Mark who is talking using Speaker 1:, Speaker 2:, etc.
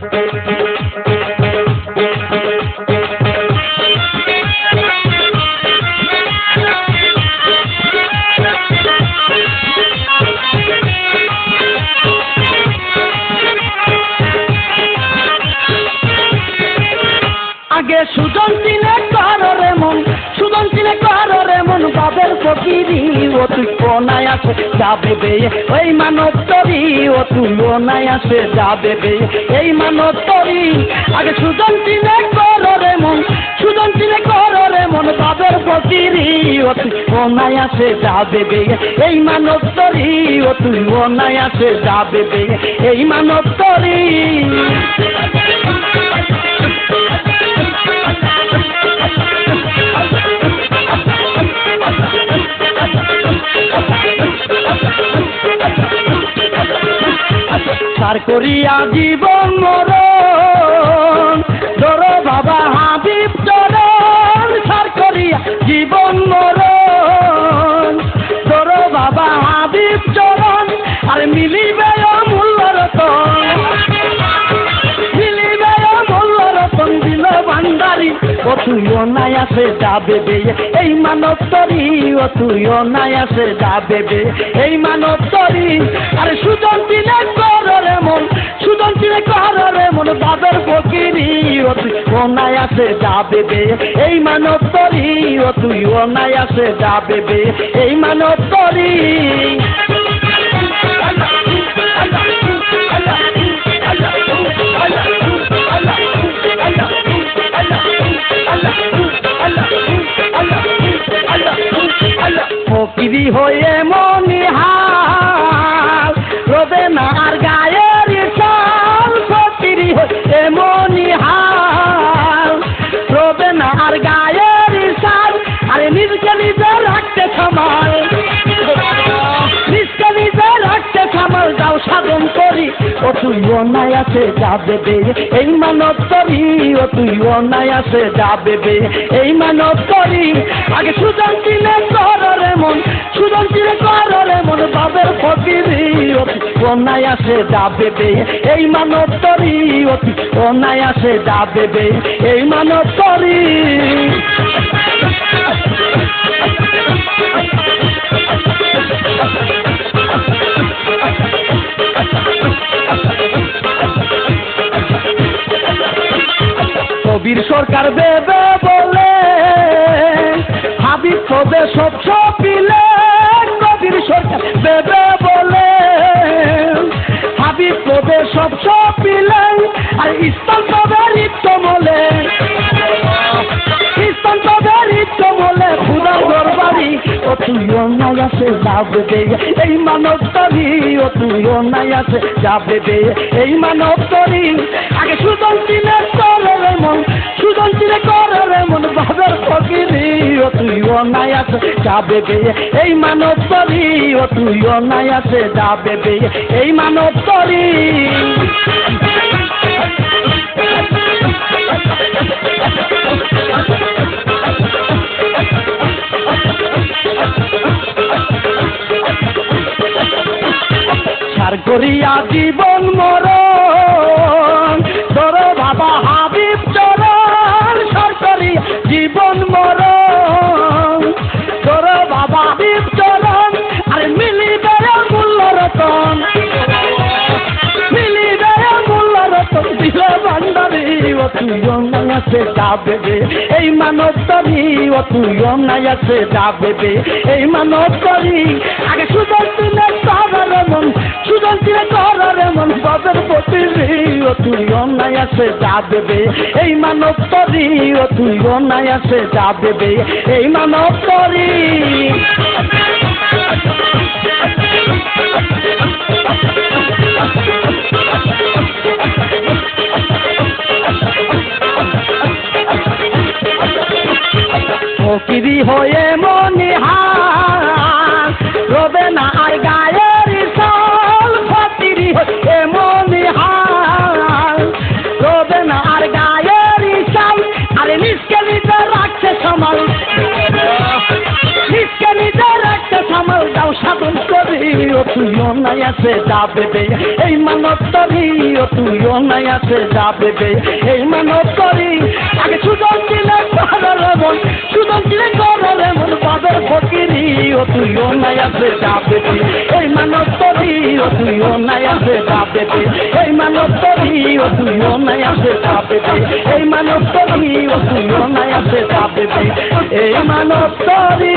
Speaker 1: Thank you. যাবে বে? ওই মানব তরি, ও তুই ওনায় আছে যাবে বে? এই মানব তরি, আগে সুজন চিনে কররে মন, সুজন চিনে কররে মন বাবের ফকিরি, ও তুই কোনায় আছে যাবে বে? এই মানব তরি, ও তুই ওনায় আছে যাবে বে? এই মানব তরি। সার করিয়া জীবন মরণ। ধর বাবা হাবিব চরণ সার করিয়া জীবন মরণ। ধর বাবা হাবিব চরণ, আর মিলিবে ও তুই অনায় আছে যাবে বে এই মানব তরি ও তুই অনায় আছে যাবে বে এই মানব তরি আরে সুজন দিলে কররে মন সুজন দিলে মন ও তুই অনায় আছে যাবে বে এই মানব তরি ও তুই অনায় আছে যাবে বে এই মানব তরি হয়ে তুই আছে যাবে। বে এই মানব করি ও তুই অন্যায় আছে যাবে। বে এই মানব করি আগে সুজন দিলে কররে মন, সুজন দিলে কররে মন বাবের ফকিরি ও তুই আছে যাবে। বে এই মানব করি ও তুই অন্যায় আছে যাবে। বে এই মানব করি কবির সরকার দেবে বলে। হাবিব কবে সব সপিলে নদীর সরকার দেবে বলে। হাবিব কবে সব সপিলে, আর ইস্তান কবে ইত্তমলে। মলে আছে, যাবে দে এই মানব তরি, ও তুই অন্যায় আছে, যাবে দে এই মানব তরি, আগে সুদন দিলে করলে মন সুদন দিলে করলে মন বাবার ফকিরি, ও তুই অন্যায় আছে, যাবে দে এই মানব তরি, ও তুই অন্যায় আছে, যাবে দে এই মানব তরি। করিয়া জীবন মরণ। ধর বাবা হাবিব চরণ সার করিয়া জীবন মরণ। ধর বাবা হাবিব চরণ, আরে মিলিবে মূল্য রতন। মিলিবে মূল্য রতন, দিল ভান্ডারি ও আছে যাবে এই মানব তরি ও তুই অন্যায় আছে যাবে এই মানব তরি আগে সুদন দিলে করার মন সুদন দিলে করার মন বাবের প্রতি ও তুই অন্যায় আছে যাবে এই মানব তরি ও তুই অন্যায় আছে যাবে এই মানব তরি ফকিরি হয়ে মনিহার রবে না আর গায়ের সাল ফকিরি হয়ে মনিহার রবে না আর গায়ের সাল আরে নিজকে নিজে রাখছে সমাল। নিজকে নিজে রাখছে সামাল যাও সাধন করি ও তুই অন্যায় আছে যাবে বে। এই মানব তরি ও তুইও নাই আছে যাবে বে। এই মানব তরি আগে সুজন দিলে করলে আছে যাবে বে এই মানব তরি ও তুইও নাই আছে যাবে বে এই মানব তরি ও তুইও নাই আছে যাবে বে এই মানব তরি ও তুইও নাই আছে যাবে বে এই মানব তরি